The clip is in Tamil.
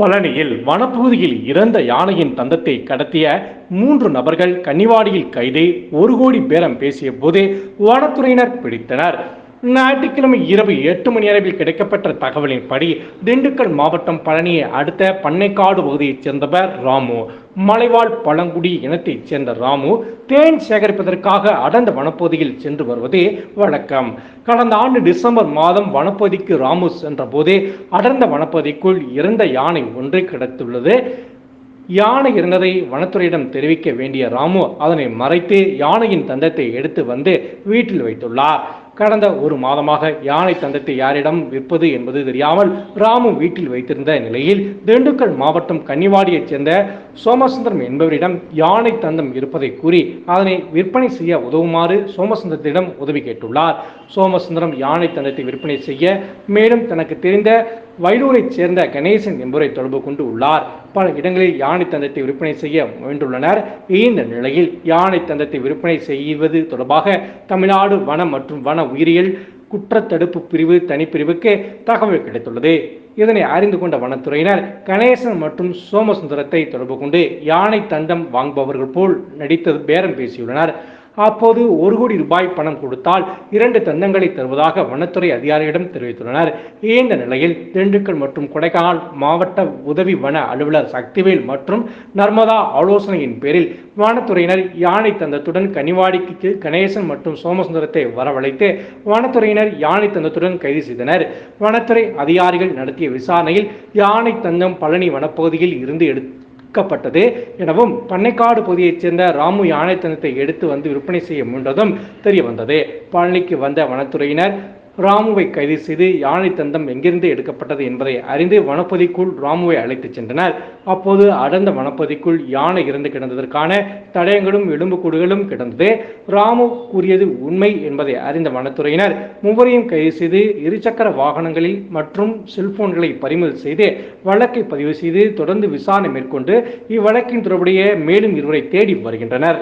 பழனியில் வனப்பகுதியில் இறந்த யானையின் தந்தத்தை கடத்திய மூன்று நபர்கள் கன்னிவாடியில் கைது ஒரு கோடி பேரம் பேசிய போது வனத்துறையினர் பிடித்தனர். ஞாயிற்றுக்கிழமை இரவு எட்டு மணி அளவில் கிடைக்கப்பட்ட தகவலின்படி திண்டுக்கல் மாவட்டம் பழனியை அடுத்த பண்ணைக்காடு பகுதியைச் சேர்ந்தவர் ராமு. மலைவாழ் பழங்குடி இனத்தைச் சேர்ந்த ராமு தேன் சேகரிப்பதற்காக அடர்ந்த வனப்பகுதியில் சென்று வருவதே வழக்கம். கடந்த ஆண்டு டிசம்பர் மாதம் வனப்பகுதிக்கு ராமு சென்றபோது அடர்ந்த வனப்பகுதிக்குள் இறந்த யானை ஒன்று கிடைத்துள்ளது. யானை இருந்ததை வனத்துறையிடம் தெரிவிக்க வேண்டிய ராமு அதனை மறைத்து யானையின் தந்தத்தை எடுத்து வந்து வீட்டில் வைத்துள்ளார். கடந்த ஒரு மாதமாக யானை தந்தத்தை யாரிடம் விற்பது என்பது தெரியாமல் ராமு வீட்டில் வைத்திருந்த நிலையில் திண்டுக்கல் மாவட்டம் கன்னிவாடியைச் சேர்ந்த சோமசுந்தரம் என்பவரிடம் யானை தந்தம் இருப்பதை கூறி அதனை விற்பனை செய்ய உதவுமாறு சோமசுந்தரத்திடம் உதவி கேட்டுள்ளார். சோமசுந்தரம் யானை தந்தத்தை விற்பனை செய்ய மேலும் தனக்கு தெரிந்த வைடூரைச் சேர்ந்த கணேசன் என்பவரை தொடர்பு கொண்டு உள்ளார். பல இடங்களில் யானை தந்தத்தை விற்பனை செய்ய முயன்றுள்ளனர். இந்த நிலையில் யானை தந்தத்தை விற்பனை செய்வது தொடர்பாக தமிழ்நாடு வனம் மற்றும் வன உயிரியல் குற்றத்தடுப்பு பிரிவு தனிப்பிரிவுக்கு தகவல் கிடைத்துள்ளது. இதனை அறிந்து கொண்ட வனத்துறையினர் கணேசன் மற்றும் சோமசுந்தரத்தை தொடர்பு கொண்டு யானை தந்தம் வாங்குபவர்கள் போல் நடித்தது பேரம் பேசியுள்ளனர். அப்போது ஒரு கோடி ரூபாய் பணம் கொடுத்தால் இரண்டு தந்தங்களை தருவதாக வனத்துறை அதிகாரியிடம் தெரிவித்துள்ளனர். இந்த நிலையில் திண்டுக்கல் மற்றும் கொடைக்கானல் மாவட்ட உதவி வன அலுவலர் சக்திவேல் மற்றும் நர்மதா ஆலோசனையின் பேரில் வனத்துறையினர் யானை தந்தத்துடன் கனிவாடிக்கு கணேசன் மற்றும் சோமசுந்தரத்தை வரவழைத்து வனத்துறையினர் யானை தந்தத்துடன் கைது செய்தனர். வனத்துறை அதிகாரிகள் நடத்திய விசாரணையில் யானை தந்தம் பழனி வனப்பகுதியில் இருந்து எடுத்து விற்கப்பட்டது. எனவும் பண்ணைக்காடு பகுதியைச் சேர்ந்த ராமு யானைத்தனத்தை எடுத்து வந்து விற்பனை செய்ய முன்னதும் தெரிய வந்தது பழனிக்கு வந்த வனத்துறையினர் ராமுவை கைது செய்து யானை தந்தம் எங்கிருந்து எடுக்கப்பட்டது என்பதை அறிந்து வனப்பதிக்குள் ராமுவை அழைத்துச் சென்றனர். அப்போது அடர்ந்த வனப்பதிக்குள் யானை இறந்து கிடந்ததற்கான தடயங்களும் எலும்புக்கூடுகளும் கிடந்தது. ராமு கூறியது உண்மை என்பதை அறிந்த வனத்துறையினர் மூவரையும் கைது செய்து இருசக்கர வாகனங்களில் மற்றும் செல்போன்களை பறிமுதல் செய்து வழக்கை பதிவு செய்து தொடர்ந்து விசாரணை மேற்கொண்டு இவ்வழக்கின் தொடர்புடைய மேலும் இருவரை தேடி வருகின்றனர்.